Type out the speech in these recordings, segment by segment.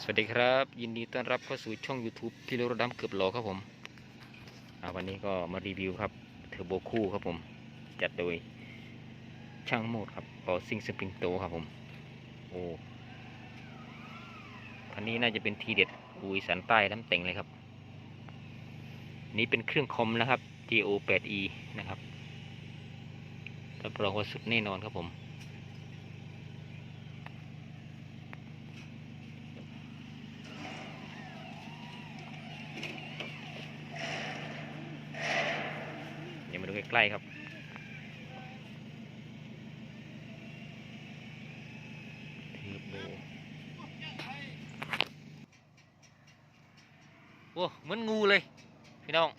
สวัสดีครับ ยินดีต้อนรับเข้าสู่ช่อง YouTube พี่โรดำเกือบโลครับผมวันนี้ก็มารีวิวครับเทอร์โบคู่ครับผม จัดโดยช่างโมดครับปอซิงสปริงโตครับผมโอ้คันนี้น่าจะเป็นทีเด็ดอุยสันใต้น้ำเต็งเลยครับ นี่เป็นเครื่องคอมนะครับ GO 8E นะครับรับรองว่าสุดแน่นอนครับผม เดี๋ยวมาดูใกลครับเทอร์โบโอ้เหมือนงูเลย พี่น้อง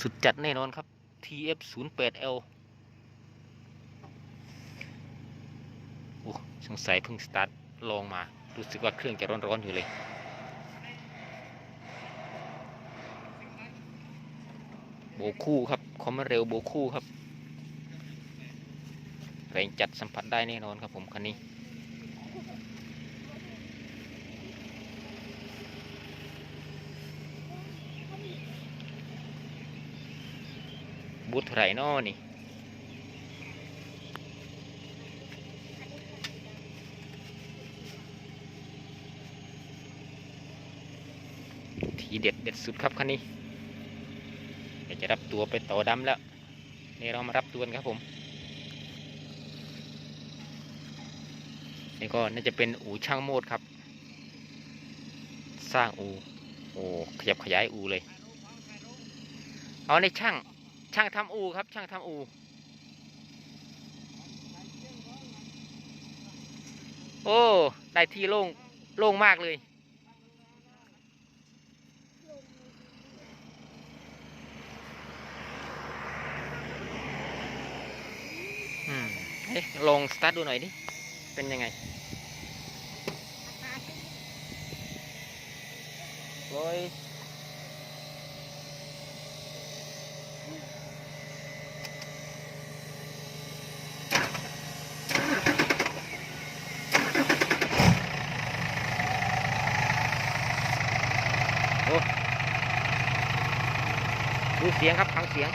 สุดจัดแน่นอนครับ TF 0 8 L โอ้สงสัยเพิ่งสตาร์ทลองมา รู้สึกว่าเครื่องจะร้อนๆอยู่เลย โบคู่ครับคอมเร็วโบคู่ครับแรงจัดสัมผัสได้แน่นอนครับผมคันนี้ บูทไรนอนี่ทีเด็ดเด็ดสุดครับคันนี้ ยวจะรับตัวไปต่อดำแล้วนี่เรามารับตัวกันครับผมนี่ก็น่าจะเป็นอู่ช่างโมดครับ สร้างอู่โอ้ขยับขยายอู่เลย เอาในช่างช่างทำอู่ครับ ช่างทำอู่โอ้ได้ที่โล่งโล่งมากเลย อืมเอ๊ะลองสตาร์ทดูหน่อยดิ เป็นยังไงโอ้ยโอ้ดูเสียงครับฟังเสียง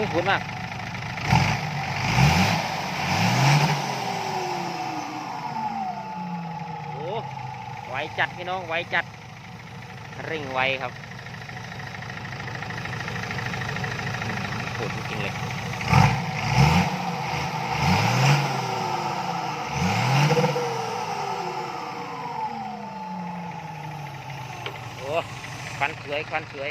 สียงขุนมากโอ้ไวจัดพี่น้องไวจัดเร่งไวครับโหจริงเลยโอ้ควันสือยควันสือย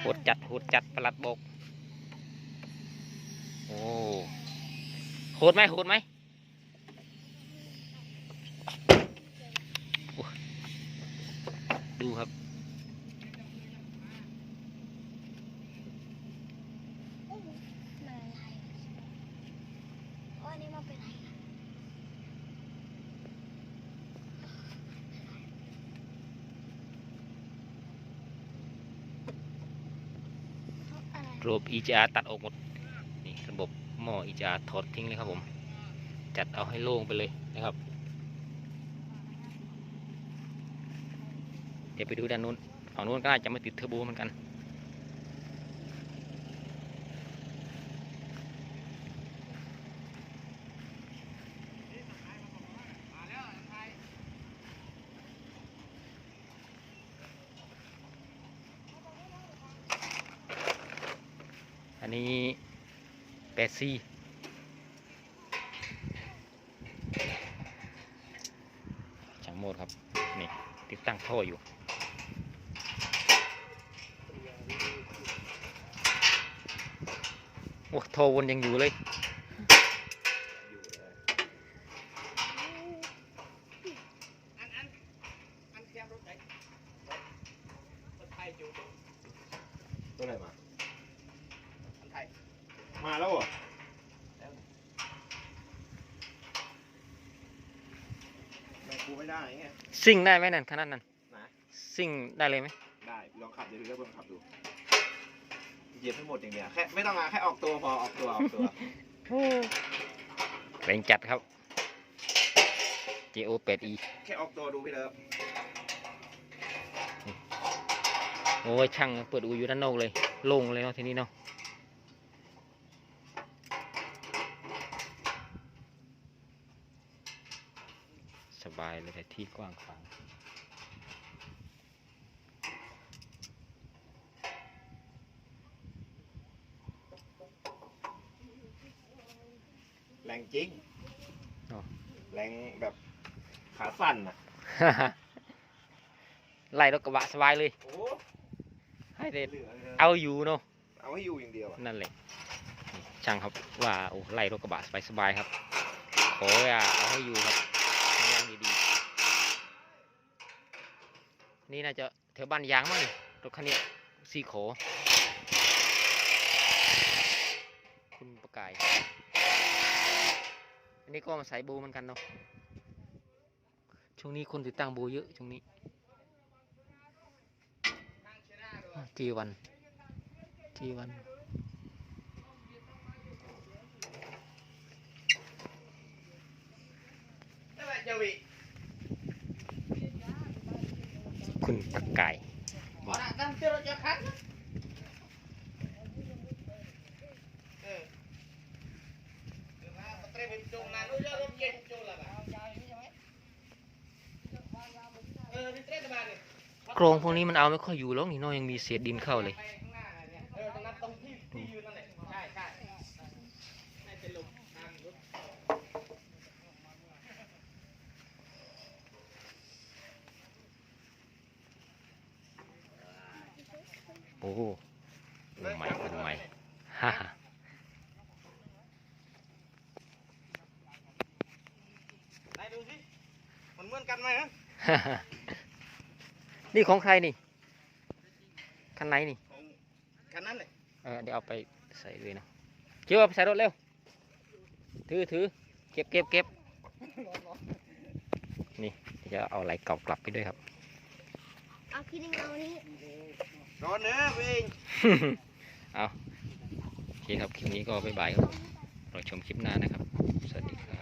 โหดจัดโหดจัดประหลัดบก โอ้โหดไหมโหดไหมโอ้ดูครับ โอ้โหมันอะไรโอ้อันนี้มันเป็นอะไรนะอะไระบบ EGR ตัดออกหมดนี่ระบบหม้อ EGR ถอดทิ้งเลยครับผม จัดเอาให้โล่งไปเลยนะครับ เดี๋ยวไปดูด้านนู้นฝั่งนู้นก็น่าจะไม่ติดเทอร์โบเหมือนกัน อันนี้เปดซี่ช่างโมดครับ นี่ ติดตั้งท่ออยู่โอ้ท่อวนยังอยู่เลย มาแล้วเหรอแม่กูไม่ได้ไง ซิ่งได้ไหมนั่นขนาดนั้นนะ ซิ่งได้เลยไหมได้ลองขับดูพี่ก็ลองขับดูเหยียบให้หมดอย่างเดียวแค่ไม่ต้องมาแค่ออกตัวพอออกตัวออกตัวแรงจัดครับ JO 8E แค่ออกตัวดูพี่เลิฟโอ้ยช่างเปิดอูอยู่ด้านนอกเลยโล่งเลยเนาะทีนี้เนาะ สบายเลยแต่ที่กว้างขวางแรงจริงอ๋อ แรงแบบขาสั่นอะไล่รถกระบะสบายเลย โอ้ให้เด็ดเหลือเลยนะเอาอยู่เนาะ เอาให้อยู่อย่างเดียวอะนั่นแหละนี่ช่างครับว่าโอ้ไล่รถกระบะสบายสบายๆครับขออย่าเอาให้อยู่ครับทำงานดีๆ นี่น่าจะแถวบ้านยางมั้งนี่รถคันนี้ซีโข คุณประกาย อันนี้ก็มาใส่บูเหมือนกันเนาะ ช่วงนี้คนติดตั้งบูเยอะช่วงนี้จีวันจีวัน นั่นแหละเจาวิ คุณประกาย ขอตั้งเชื่อรถจะคันเออเดี๋ยวนะเตรียมจูงนะรู้เรื่องรถเก่งจูงละนะเออนี่เตรียมมาเนี่ยโครงพวกนี้มันเอาไม่ค่อยอยู่แล้วนี่น้อยยังมีเศษดินเข้าเลยเออตรงนั้นตรงที่ที่ยืนนั่นแหละใช่ใช่ให้เป็นลมทางรถ โอ้โหใหม่เป็นใหม่ฮ่าฮ่าไหนดูสิมันเหมือนกันไหมฮะฮ่าฮ่านี่ของใครนี่คันไหนนี่ของคันนั้นเลยเออเดี๋ยวเอาไปใส่เลยนะเกี่ยวเอาไปใส่รถเร็วถือถือเก็บเก็บเก็บนี่เดี๋ยวเอาอะไรเก่ากลับไปด้วยครับเอาคิดยังเอานี้ รอนเนื้อเองเอาโอเคครับ คลิปนี้ก็บ๊ายบายครับรอชมคลิปหน้านะครับ สวัสดีครับ